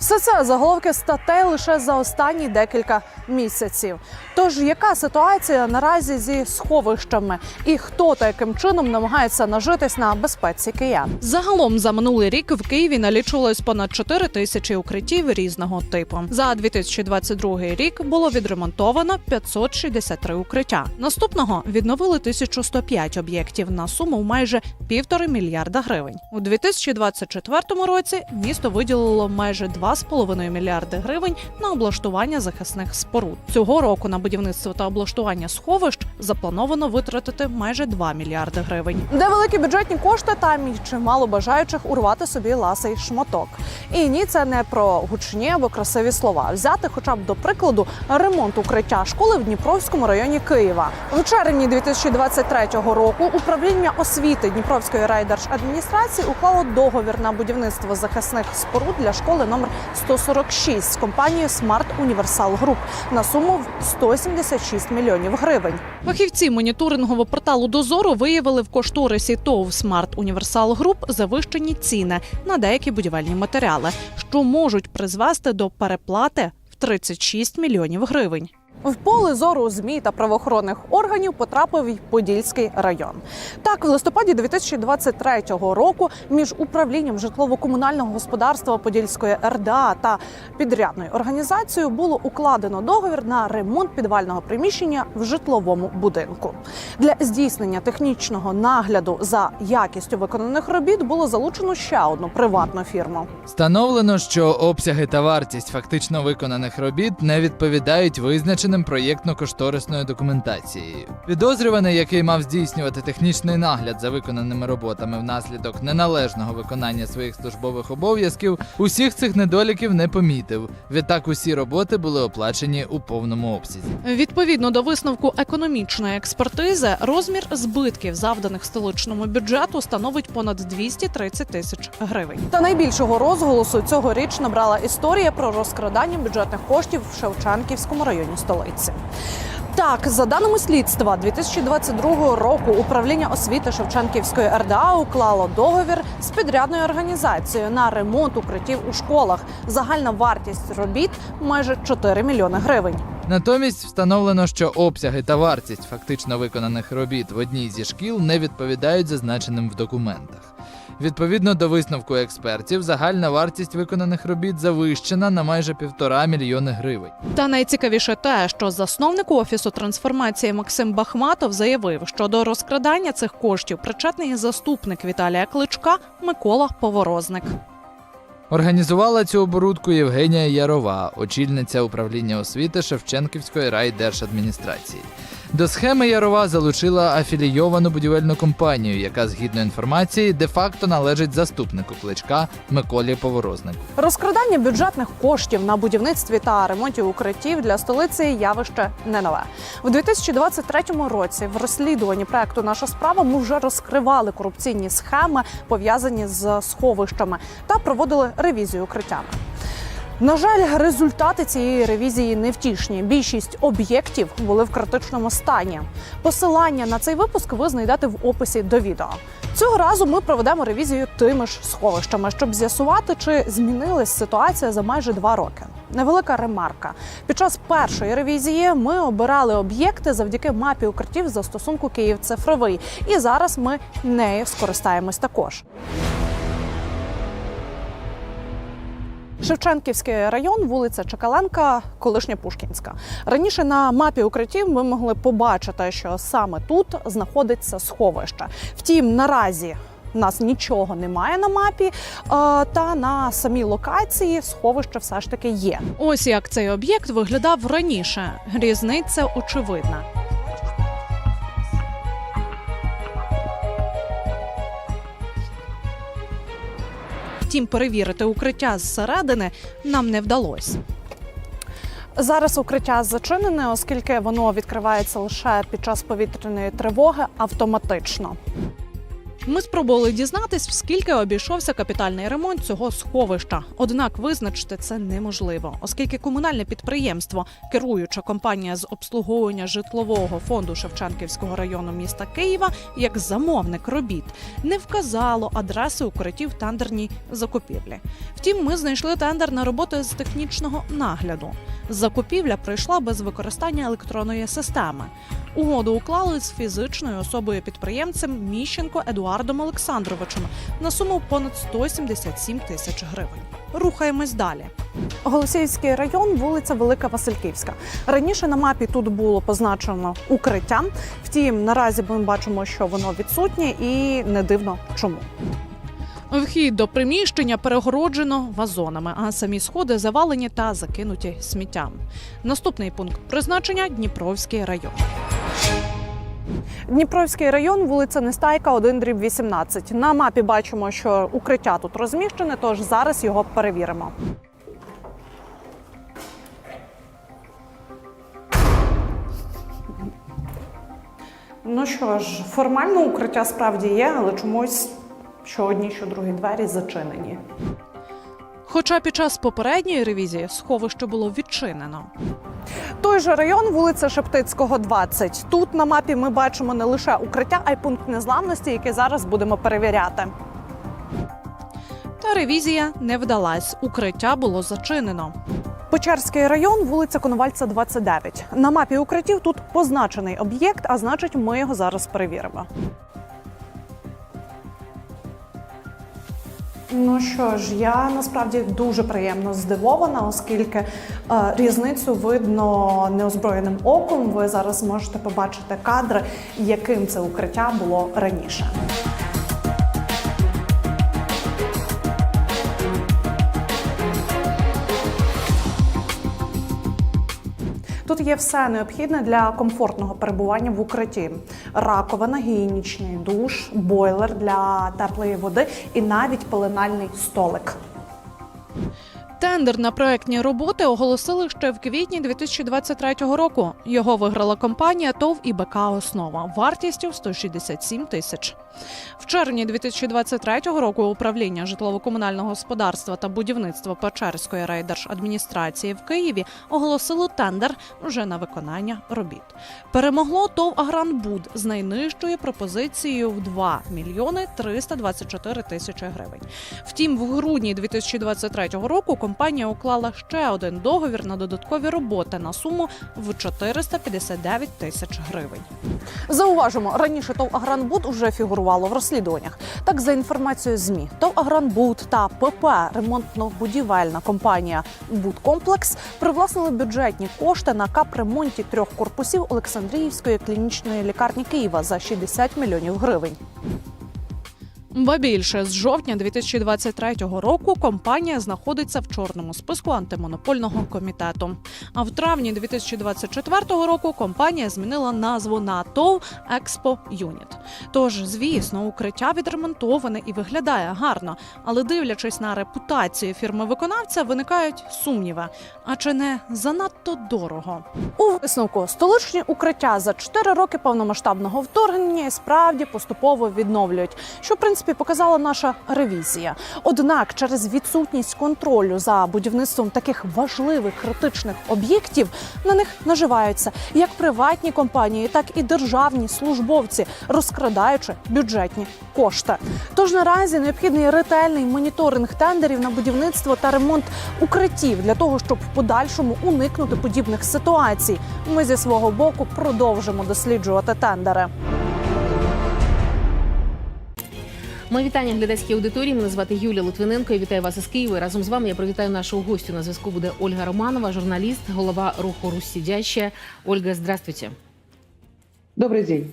Все це заголовки статей лише за останні декілька місяців. Тож яка ситуація наразі зі сховищами, і хто та яким чином намагається нажитись на безпеці киян? Загалом за минулий рік в Києві налічувалось понад 4 тисячі укриттів різного типу. За 2022 рік було відремонтовано 563 укриття. Наступного відновили 1105 об'єктів на суму майже півтори мільярда гривень. У 2024 році місто виділило майже 2,5 мільярди гривень на облаштування захисних споруд. Цього року на будівництво та облаштування сховищ заплановано витратити майже 2 мільярди гривень. Де великі бюджетні кошти, там і чимало бажаючих урвати собі ласий шматок. І ні, це не про гучні або красиві слова. Взяти, хоча б до прикладу, ремонт укриття школи в Дніпровському районі Києва. В червні 2023 року управління освіти Дніпровської райдержадміністрації уклало договір на будівництво захисних споруд для школи номер 146 з компанією Smart Universal Group на суму в 176 мільйонів гривень. Фахівці моніторингового порталу Дозору виявили в кошторисі ТОВ Смарт Універсал Груп завищені ціни на деякі будівельні матеріали, що можуть призвести до переплати в 36 мільйонів гривень. В поле зору змі та правоохоронних органів потрапив й Подільський район. Так, в листопаді 2023 року між управлінням житлово-комунального господарства Подільської РДА та підрядною організацією було укладено договір на ремонт підвального приміщення в житловому будинку. Для здійснення технічного нагляду за якістю виконаних робіт було залучено ще одну приватну фірму. Встановлено, що обсяги та вартість фактично виконаних робіт не відповідають визначеним проєктно-кошторисною документацією. Підозрюваний, який мав здійснювати технічний нагляд за виконаними роботами внаслідок неналежного виконання своїх службових обов'язків, усіх цих недоліків не помітив. Відтак усі роботи були оплачені у повному обсязі. Відповідно до висновку економічної експертизи, розмір збитків, завданих столичному бюджету, становить понад 230 тисяч гривень. Та найбільшого розголосу цьогоріч набрала історія про розкрадання бюджетних коштів в Шевченківському районі столиці. Так, за даними слідства, 2022 року управління освіти Шевченківської РДА уклало договір з підрядною організацією на ремонт укриттів у школах. Загальна вартість робіт майже 4 мільйони гривень. Натомість встановлено, що обсяги та вартість фактично виконаних робіт в одній зі шкіл не відповідають зазначеним в документах. Відповідно до висновку експертів, загальна вартість виконаних робіт завищена на майже півтора мільйони гривень. Та найцікавіше те, що засновник офісу трансформації Максим Бахматов заявив, що до розкрадання цих коштів причетний заступник Віталія Кличка Микола Поворозник. Організувала цю оборудку Євгенія Ярова, очільниця управління освіти Шевченківської райдержадміністрації. До схеми Ярова залучила афілійовану будівельну компанію, яка, згідно інформації, де-факто належить заступнику кличка Миколі Поворознику. Розкрадання бюджетних коштів на будівництві та ремонті укриттів для столиці явище не нове. У 2023 році в розслідуванні проекту Наша справа ми вже розкривали корупційні схеми, пов'язані з сховищами, та проводили ревізію укриттями. На жаль, результати цієї ревізії невтішні. Більшість об'єктів були в критичному стані. Посилання на цей випуск ви знайдете в описі до відео. Цього разу ми проведемо ревізію тими ж сховищами, щоб з'ясувати, чи змінилась ситуація за майже два роки. Невелика ремарка. Під час першої ревізії ми обирали об'єкти завдяки мапі укриттів застосунку Київ цифровий. І зараз ми нею скористаємось також. Шевченківський район, вулиця Чекаленка, колишня Пушкінська. Раніше на мапі укриттів ми могли побачити, що саме тут знаходиться сховище. Втім, наразі. У нас нічого немає на мапі, е, та на самій локації сховище все ж таки є. Ось як цей об'єкт виглядав раніше. Різниця очевидна. Втім, перевірити укриття зсередини нам не вдалося. Зараз укриття зачинене, оскільки воно відкривається лише під час повітряної тривоги автоматично. Ми спробували дізнатись, скільки обійшовся капітальний ремонт цього сховища. Однак визначити це неможливо, оскільки комунальне підприємство, керуюча компанія з обслуговування житлового фонду Шевченківського району міста Києва, як замовник робіт, не вказало адреси укриттів тендерній закупівлі. Втім, ми знайшли тендер на роботи з технічного нагляду. Закупівля пройшла без використання електронної системи. Угоду уклали з фізичною особою підприємцем Міщенко Едуардом Олександровичем на суму понад 177 тисяч гривень. Рухаємось далі. Голосіївський район, вулиця Велика Васильківська. Раніше на мапі тут було позначено укриття. Втім, наразі ми бачимо, що воно відсутнє, і не дивно чому. Вхід до приміщення перегороджено вазонами, а самі сходи завалені та закинуті сміттям. Наступний пункт призначення Дніпровський район. Дніпровський район, вулиця Нестайка, 1 дріб 18. На мапі бачимо, що укриття тут розміщене, тож зараз його перевіримо. Ну що ж, формально укриття справді є, але чомусь що одні, що другі двері зачинені. Хоча під час попередньої ревізії сховище було відчинено. Той же район, вулиця Шептицького, 20. Тут на мапі ми бачимо не лише укриття, а й пункт незламності, який зараз будемо перевіряти. Та ревізія не вдалась. Укриття було зачинено. Печерський район, вулиця Коновальця, 29. На мапі укриттів тут позначений об'єкт, а значить, ми його зараз перевіримо. Ну що ж, я насправді дуже приємно здивована, оскільки е, різницю видно неозброєним оком. Ви зараз можете побачити кадри, яким це укриття було раніше. Тут є все необхідне для комфортного перебування в укритті: раковина, гігієнічний душ, бойлер для теплої води і навіть пеленальний столик. Тендер на проектні роботи оголосили ще в квітні 2023 року. Його виграла компанія ТОВ ІБК Основа вартістю 167 тисяч. В червні 2023 року управління житлово-комунального господарства та будівництва Печерської райдержадміністрації в Києві оголосило тендер вже на виконання робіт. Перемогло ТОВ Агранбуд з найнижчою пропозицією в 2 мільйони 324 тисячі гривень. Втім, в грудні 2023 року компанія уклала ще один договір на додаткові роботи на суму в 459 тисяч гривень. Зауважимо, раніше ТОВ Агранбуд уже фігурувало в розслідуваннях. Так, за інформацією ЗМІ, ТОВ Агранбуд та ПП ремонтно-будівельна компанія Будкомплекс привласнили бюджетні кошти на капремонті трьох корпусів Олександріївської клінічної лікарні Києва за 60 мільйонів гривень. Ба більше з жовтня 2023 року компанія знаходиться в чорному списку антимонопольного комітету. А в травні 2024 року компанія змінила назву на ТОВ Експо Юніт. Тож, звісно, укриття відремонтоване і виглядає гарно, але дивлячись на репутацію фірми виконавця, виникають сумніви. А чи не занадто дорого? У висновку столичні укриття за 4 роки повномасштабного вторгнення справді поступово відновлюють, що в принципі показала наша ревізія. Однак, через відсутність контролю за будівництвом таких важливих критичних об'єктів на них наживаються як приватні компанії, так і державні службовці, розкрадаючи бюджетні кошти. Тож наразі необхідний ретельний моніторинг тендерів на будівництво та ремонт укриттів для того, щоб в подальшому уникнути подібних ситуацій. Ми зі свого боку продовжимо досліджувати тендери. Мої вітання глядацькій аудиторії. Мене звати Юлія Литвиненко. Я вітаю вас із Києва. Разом з вами я привітаю нашого гостю. На зв'язку буде Ольга Романова, журналіст, голова руху Русь сидящая. Ольга, здравствуйте. Добрый день.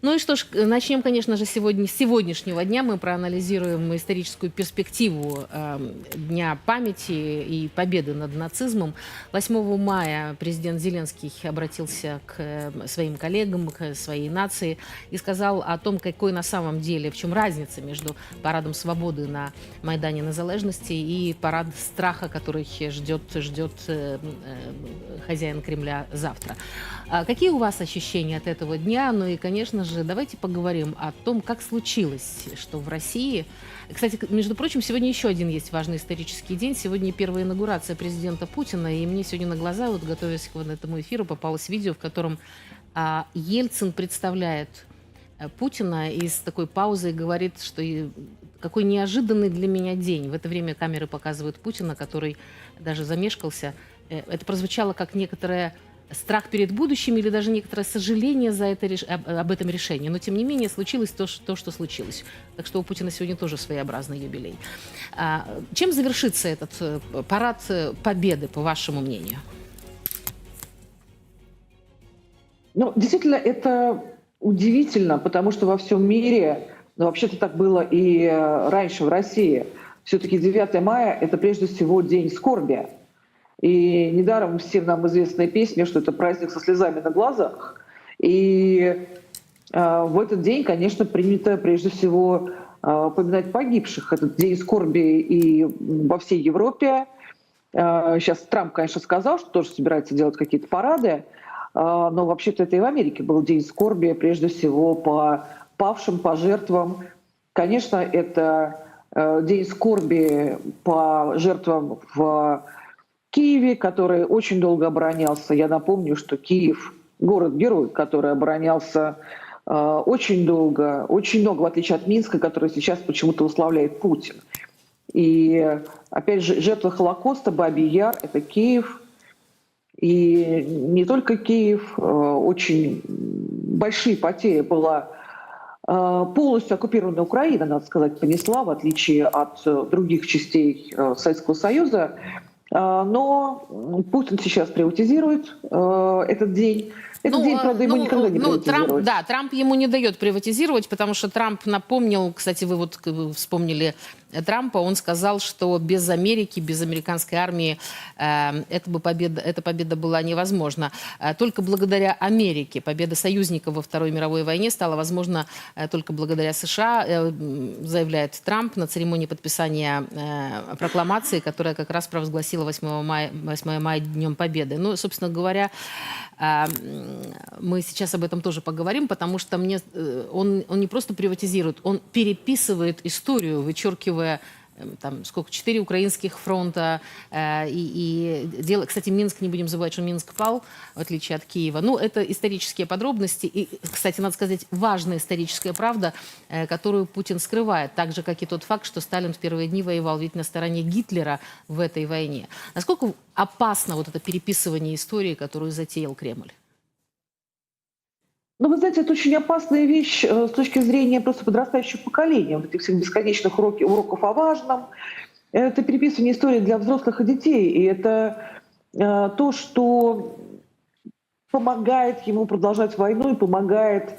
Ну и что ж, начнем, конечно же, сегодня, с сегодняшнего дня. Мы проанализируем историческую перспективу э, Дня памяти и победы над нацизмом. 8 мая президент Зеленский обратился к э, своим коллегам, к своей нации и сказал о том, какой на самом деле, в чем разница между парадом свободы на Майдане Незалежности и парад страха, который ждет, ждет э, э, хозяин Кремля завтра. А какие у вас ощущения от этого дня? Ну и, конечно же, давайте поговорим о том, как случилось, что в России... Кстати, между прочим, сегодня еще один есть важный исторический день. Сегодня первая инаугурация президента Путина, и мне сегодня на глаза, вот готовясь к вот этому эфиру, попалось видео, в котором а, Ельцин представляет э, Путина и с такой паузой говорит, что какой неожиданный для меня день. В это время камеры показывают Путина, который даже замешкался. Э, Это прозвучало как некоторое страх перед будущим или даже некоторое сожаление за это, об, этом решении. Но, тем не менее, случилось то, ш- то, что случилось. Так что у Путина сегодня тоже своеобразный юбилей. А, чем завершится этот э, парад э, победы, по вашему мнению? Ну, действительно, это удивительно, потому что во всем мире, ну, вообще-то так было и э, раньше в России, все-таки 9 мая — это прежде всего день скорби. И недаром всем нам известная песня, что это праздник со слезами на глазах. И э, в этот день, конечно, принято прежде всего э, поминать погибших. Этот день скорби и во всей Европе. Сейчас Трамп, конечно, сказал, что тоже собирается делать какие-то парады, а, но вообще-то это и в Америке был день скорби, прежде всего по павшим, по жертвам. Конечно, это э, день скорби по жертвам в Киеве, который очень долго оборонялся. Я напомню, что Киев — город-герой, который оборонялся э, очень долго, очень много, в отличие от Минска, который сейчас почему-то уславляет Путин. И, опять же, жертва Холокоста, Бабий Яр — это Киев. И не только Киев, э, очень большие потери была э, полностью оккупированная Украина, надо сказать, понесла, в отличие от других частей э, Советского Союза. Э, Но Путин сейчас приватизирует э, этот день. Этот день, а, правда, ему ну, никогда не ну, Трамп, приватизируют. да, Трамп ему не дает приватизировать, потому что Трамп напомнил, кстати, вы вот к- вы вспомнили э, Трампа, он сказал, что без Америки, без американской армии э, это бы победа, эта победа была невозможна. Э, только благодаря Америке победа союзников во Второй мировой войне стала возможна э, только благодаря США, э, заявляет Трамп на церемонии подписания э, прокламации, которая как раз провозгласила 8 мая, 8 мая Днем Победы. Ну, собственно говоря, м, мы сейчас об этом тоже поговорим, потому что мне э, он, он не просто приватизирует, он переписывает историю, вычеркивая эм, там сколько, четыре украинских фронта. э, и, и дело, кстати, Минск, не будем забывать, что Минск пал, в отличие от Киева. Ну, это исторические подробности. И, кстати, надо сказать, важная историческая правда, э, которую Путин скрывает. Так же, как и тот факт, что Сталин в первые дни воевал ведь на стороне Гитлера в этой войне. Насколько опасно вот это переписывание истории, которую затеял Кремль? Ну, вы знаете, это очень опасная вещь э, с точки зрения просто подрастающего поколения, вот этих всех бесконечных уроки, уроков о важном. Это переписывание истории для взрослых и детей, и это э, то, что помогает ему продолжать войну и помогает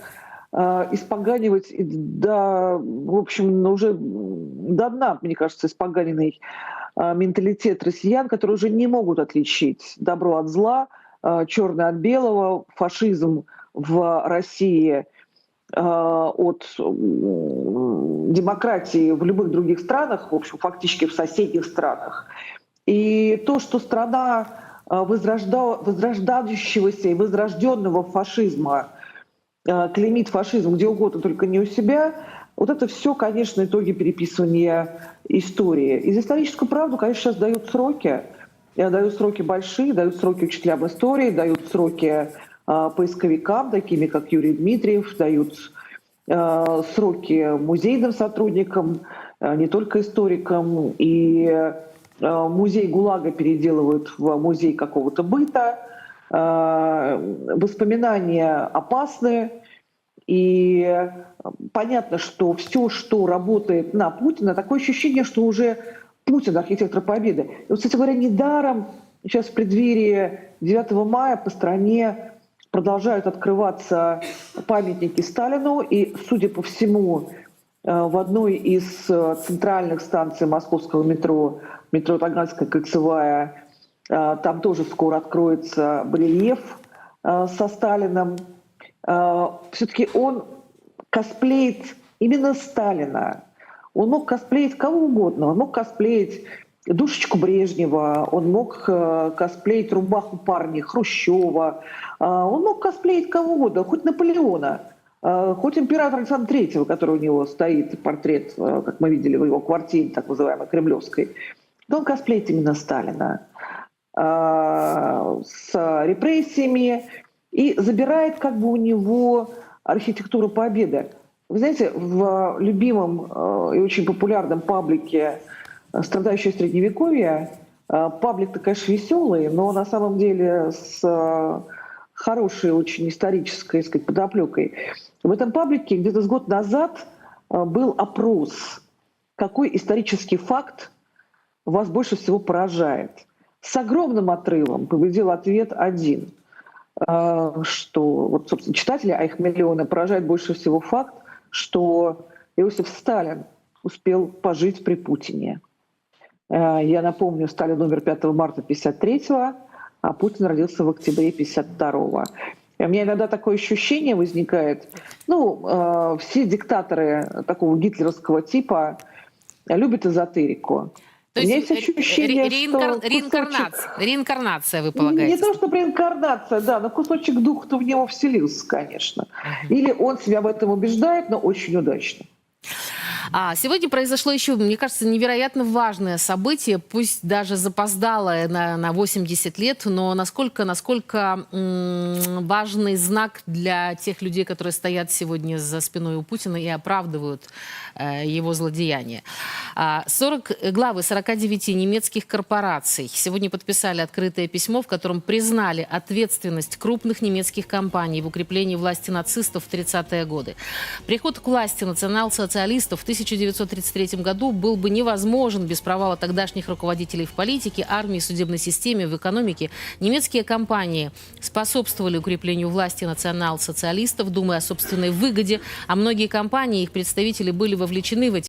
э, испоганивать до, в общем, уже до дна, мне кажется, испоганенный менталитет россиян, которые уже не могут отличить добро от зла, черное от белого, фашизм в России э, от демократии в любых других странах, в общем, фактически в соседних странах. И то, что страна э, возрожда- возрождающегося и возрожденного фашизма э, клеймит фашизм где угодно, только не у себя, вот это все, конечно, итоги переписывания истории. И за историческую правду, конечно, сейчас дают сроки. Дают сроки большие, дают сроки учителям истории, дают сроки поисковикам, такими как Юрий Дмитриев, дают э, сроки музейным сотрудникам, э, не только историкам. И э, музей ГУЛАГа переделывают в музей какого-то быта. Э, Воспоминания опасны. И понятно, что все, что работает на Путина, такое ощущение, что уже Путин архитектор победы. И вот, кстати говоря, недаром сейчас в преддверии 9 мая по стране продолжают открываться памятники Сталину. И, судя по всему, э, в одной из э, центральных станций московского метро, метро Таганская кольцевая, э, там тоже скоро откроется барельеф со Сталином. Все-таки он косплеит именно Сталина. Он мог косплеить кого угодно. Он мог косплеить Душечку Брежнева, он мог э, косплеить рубаху парня Хрущева, э, он мог косплеить кого угодно, хоть Наполеона. Э, Хоть император Александр III, который у него стоит портрет, как мы видели в его квартире, так называемой кремлевской, то он косплеит именно Сталина. С репрессиями. И забирает как бы у него архитектуру победы. Вы знаете, в любимом и очень популярном паблике «Страдающее средневековье» э, паблик-то, конечно, веселый, но на самом деле с э, хорошей очень исторической, сказать, подоплекой. В этом паблике где-то с год назад э, был опрос, какой исторический факт вас больше всего поражает. С огромным отрывом победил ответ один, что вот, собственно, читатели, а их миллионы, поражает больше всего факт, что Иосиф Сталин успел пожить при Путине. Э, Я напомню, Сталин умер 5 марта 53 а Путин родился в октябре 52 И у меня иногда такое ощущение возникает, ну, э, все диктаторы такого гитлеровского типа любят эзотерику. То У меня есть есть ре- ощущение, ре- реинкар- что реинкарнация, кусочек- реинкарнация, вы Не полагаете? то, что реинкарнация, да, но кусочек духа-то в него вселился, конечно. Или он себя в этом убеждает, но очень удачно. А сегодня произошло еще, мне кажется, невероятно важное событие, пусть даже запоздалое на, на 80 лет, но насколько, насколько важный знак для тех людей, которые стоят сегодня за спиной у Путина и оправдывают э, его злодеяния. А, 40, главы 49 немецких корпораций сегодня подписали открытое письмо, в котором признали ответственность крупных немецких компаний в укреплении власти нацистов в 30-е годы. Приход к власти национал-социалистов в 1933 году был бы невозможен без провала тогдашних руководителей в политике, армии, судебной системе, в экономике. Немецкие компании способствовали укреплению власти национал-социалистов, думая о собственной выгоде, а многие компании и их представители были вовлечены в эти